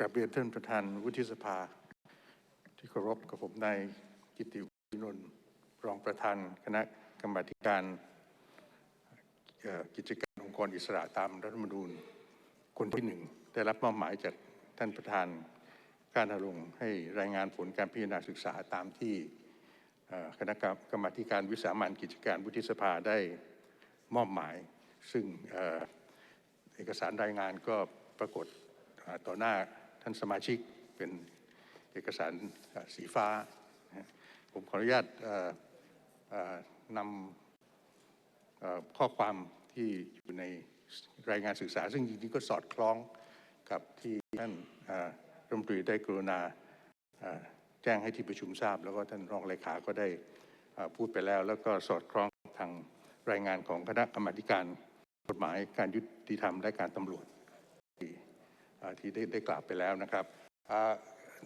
กราบเรียนท่านประธานวุฒิสภา ที่เคารพกับผมนายกิติวินนท์รองประธานคณะกรรมการกิจการองค์กรอิสระตามรัฐธรรมนูญคนที่หนึ่งได้รับมอบหมายจากท่านประธานการอลงให้รายงานผลการพิจารณาศึกษาตามที่คณะกรรมการวิสามัญกิจการวุฒิสภาได้มอบหมาย ซึ่งเอกสารรายงานก็ปรากฏต่อหน้า ท่านสมาชิกเป็นเอกสารสีฟ้า ผมขออนุญาตนำข้อความที่อยู่ในรายงานศึกษา ซึ่งจริงๆก็สอดคล้องกับที่ท่านรัฐมนตรีได้กรุณาแจ้งให้ที่ประชุมทราบ แล้วก็ท่านรองเลขาก็ได้พูดไปแล้ว แล้วก็สอดคล้องทางรายงานของคณะกรรมการกฎหมายการยุติธรรมและการตำรวจ ที่ได้ได้กล่าวไปแล้วนะครับ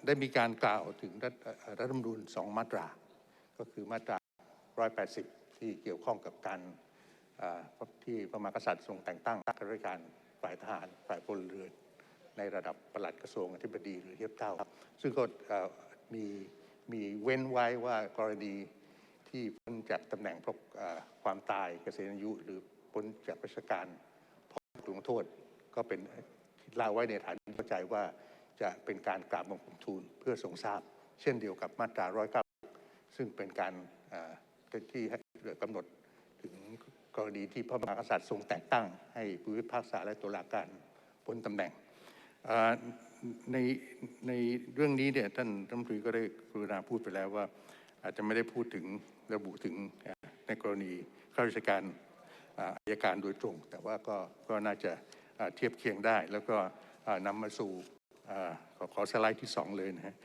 ได้มีการกล่าวถึงรัฐธรรมนูญสองมาตรา ก็คือมาตรา 180 ที่เกี่ยวข้องกับการที่พระมหากษัตริย์ทรงแต่งตั้งข้าราชการฝ่ายทหารฝ่ายพลเรือนในระดับปลัดกระทรวงอธิบดีหรือเทียบเท่า ซึ่งก็มีมีเว้นไว้ว่ากรณีที่พ้นจากตำแหน่งเพราะความตายเกษียณอายุ หรือพ้นจากราชการเพราะถูกลงโทษก็เป็น ล่าไว้ในฐานที่เข้าใจว่าจะเป็นการกราบบังคมทูลเพื่อทรงทราบ เช่นเดียวกับมาตรา 109 ซึ่งเป็นการที่กำหนดถึงกรณีที่พระมหากษัตริย์ทรงแต่งตั้ง ให้ผู้พิพากษาและตุลาการพ้นตำแหน่งในในเรื่องนี้เนี่ยท่านรัฐมนตรีก็ได้กรุณาพูดไปแล้วว่า อาจจะไม่ได้พูดถึงระบุถึงในกรณีข้าราชการอายการโดยตรง แต่ว่าก็ก็น่าจะ เทียบเคียงได้ แล้วก็นำมาสู่ขอขอสไลด์ที่สองเลยนะฮะ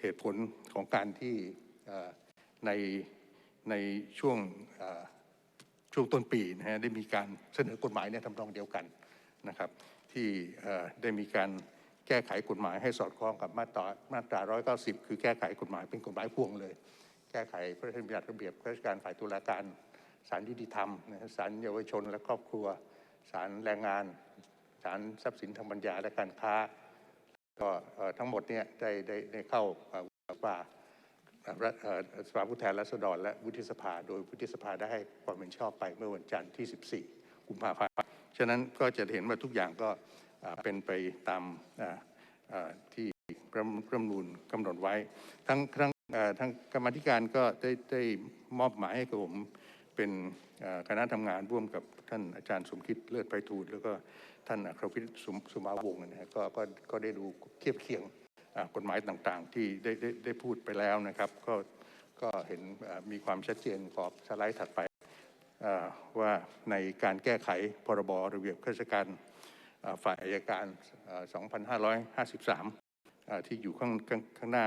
เหตุผลของการที่ในในช่วงช่วงต้นปีนะฮะได้มีการเสนอกฎหมายในทำนองเดียวกันนะครับ ที่ได้มีการแก้ไขกฎหมายให้สอดคล้องกับมาตรามาตรา 190 คือแก้ไขกฎหมายเป็นกฎหมายพ่วงเลย แก้ไขพระราชบัญญัติระเบียบราชการฝ่ายตุลาการศาลยุติธรรมศาลเยาวชนและครอบครัวศาลแรงงาน ศาลทรัพย์สินทางปัญญาและการค้าก็ทั้งหมดเนี่ยได้ได้ได้เข้าว่าสภาผู้แทนราษฎรและวุฒิสภา โดยวุฒิสภาได้ให้ความเห็นชอบไปเมื่อวันจันทร์ที่ 14 กุมภาพันธ์ ฉะนั้นก็จะเห็นว่าทุกอย่างก็เป็นไปตามที่รัฐรัฐธรรมนูญกำหนดไว้ ทั้งทั้งทั้งกรรมธิการก็ได้ได้มอบหมายให้กับผม เป็นคณะทำงานร่วมกับท่านอาจารย์สมคิดเลิศไพฑูรย์แล้วก็ท่านอัครพิสมสุมาวงศ์นะฮะก็ก็ก็ได้ดูเทียบเคียงกฎหมายต่างๆ ที่ได้ได้ได้พูดไปแล้วนะครับ ก็ก็เห็นมีความชัดเจนขอบสไลด์ถัดไปว่าในการแก้ไขพรบระเบียบข้าราชการฝ่ายอายการอ่า2553อ่าที่อยู่ข้างข้างข้างหน้า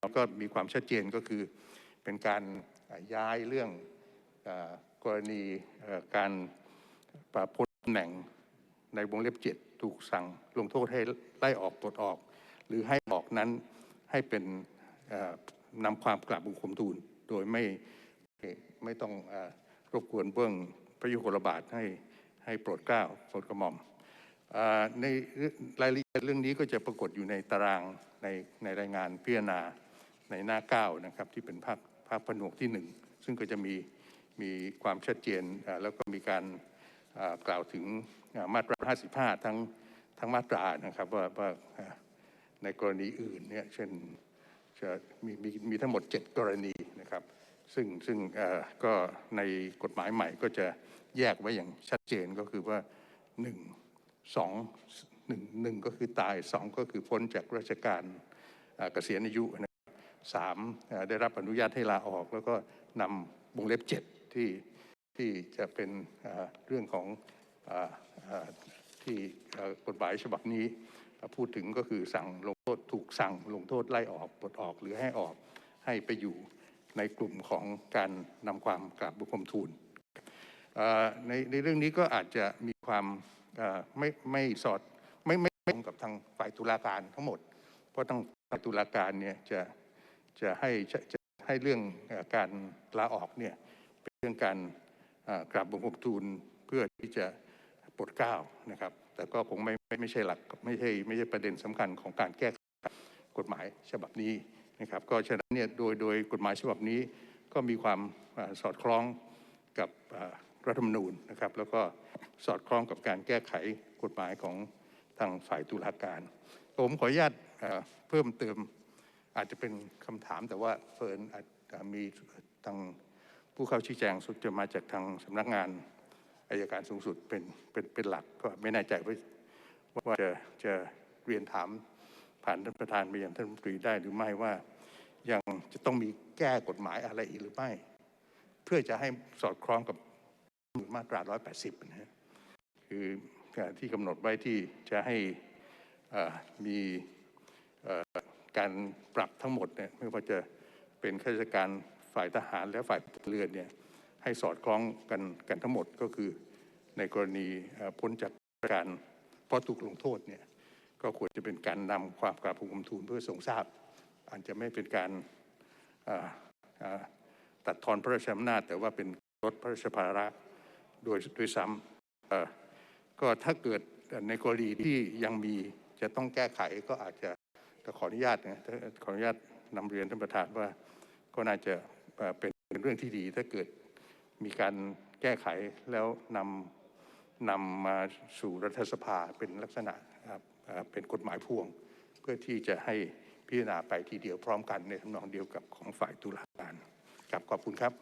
เราก็มีความชัดเจนก็คือเป็นการย้ายเรื่อง กรณีการปราบพ้นตำแหน่งในวงเล็บเจ็ดถูกสั่งลงโทษให้ไล่ออกปลดออก หรือให้ออกนั้นให้เป็นนำความกลับบุญคมทูล โดยไม่ไม่ต้องอรบกวนเบื้องพระยุคลบาทให้ให้โปรดเกล้าโปรดกระหม่อมอในรายละเอียดเรื่องนี้ก็จะปรากฏอยู่ในตารางในในรายงานพิจารณาในหน้าเก้านะครับ ที่เป็นภาคภาคผนวกที่หนึ่งซึ่งก็จะมี มีความชัดเจนแล้วก็มีการกล่าวถึงอ่ามาตรา 55 ทั้งทั้งมาตรานะครับว่าว่าในกรณีอื่นเนี่ยเช่นจะมีมีมีทั้งหมด 7 กรณีนะครับ ซึ่งซึ่งก็ในกฎหมายใหม่ก็จะแยกไว้อย่างชัดเจนก็คือว่า 1 2 1 1 ก็คือตาย 2 ก็คือพ้นจากราชการเกษียณอายุนะครับสามได้รับอนุญาตให้ลาออก แล้วก็นำวงเล็บ 7 ที่ที่จะเป็นเรื่องของออที่กฎหมายฉบับนี้พูดถึงก็คือสั่งลงโทษถูกสั่งลงโทษไล่ออกปลดออกหรือให้ออกให้ไปอยู่ในกลุ่มของการนำความกราบบังคมทูลในในเรื่องนี้ก็อาจจะมีความไม่ไม่สอดไม่ไม่ตรงกับทางฝ่ายตุลาการทั้งหมด เพราะทางฝ่ายตุลาการเนี่ยจะจะให้จะจะให้เรื่องการลาออกเนี่ย รื่องการกราบบังคมทูลเพื่อที่จะปรดเก้านะครับ แต่ก็คงไม่ไม่ไม่ใช่หลักไม่ใช่ไม่ใช่ประเด็นสำคัญของการแก้ไขกฎหมายฉบับนี้นะครับ ก็ฉะนั้นเนี่ยโดยโดยกฎหมายฉบับนี้ก็มีความสอดคล้องกับรัฐธรรมนูญนะครับ แล้วก็สอดคล้องกับการแก้ไขกฎหมายของทางฝ่ายตุลาการ ผมขออนุญาตเอ่อเพิ่มเติมอาจจะเป็นคำถามแต่ว่าเฟิร์นอาจจะมีทาง ผู้เข้าชี้แจงสุดจะมาจากทางสำนักงานอายการสูงสุดเป็นเป็นเป็นหลักก็ไม่แน่ใจว่าว่าจะจะเรียนถามผ่านท่านประธานไปยังท่านรัฐมนตรีได้หรือไม่ว่ายังจะต้องมีแก้กฎหมายอะไรอีกหรือไม่ เพื่อจะให้สอดคล้องกับมาตรา 180 นะฮะคือที่กำหนดไว้ที่จะให้อ่อมีการปรับทั้งหมดเนี่ยไม่ว่าจะเป็นข้าราชการ ฝ่ายทหารและฝ่ายเรือนเนี่ยให้สอดคล้องกันกันทั้งหมดก็คือในกรณีพ้นจากการเพราะถูกลงโทษเนี่ยก็ควรจะเป็นการนำความกราบผมทูลเพื่อทรงทราบอาจจะไม่เป็นการตัดทอนพระราชอำนาจแต่ว่าเป็นลดพระราชภาระโดยโดยซ้ำก็ถ้าเกิดในกรณีที่ยังมีจะต้องแก้ไขก็อาจจะจะขออนุญาตนะขออนุญาตนำเรียนท่านประธานว่าก็น่าจะ เป็นเรื่องที่ดีถ้าเกิดมีการแก้ไขแล้วนำนำมาสู่รัฐสภาเป็นลักษณะครับเป็นกฎหมายพ่วง เพื่อที่จะให้พิจารณาไปทีเดียวพร้อมกันในทำนองเดียวกับของฝ่ายตุลาการกับขอบคุณครับ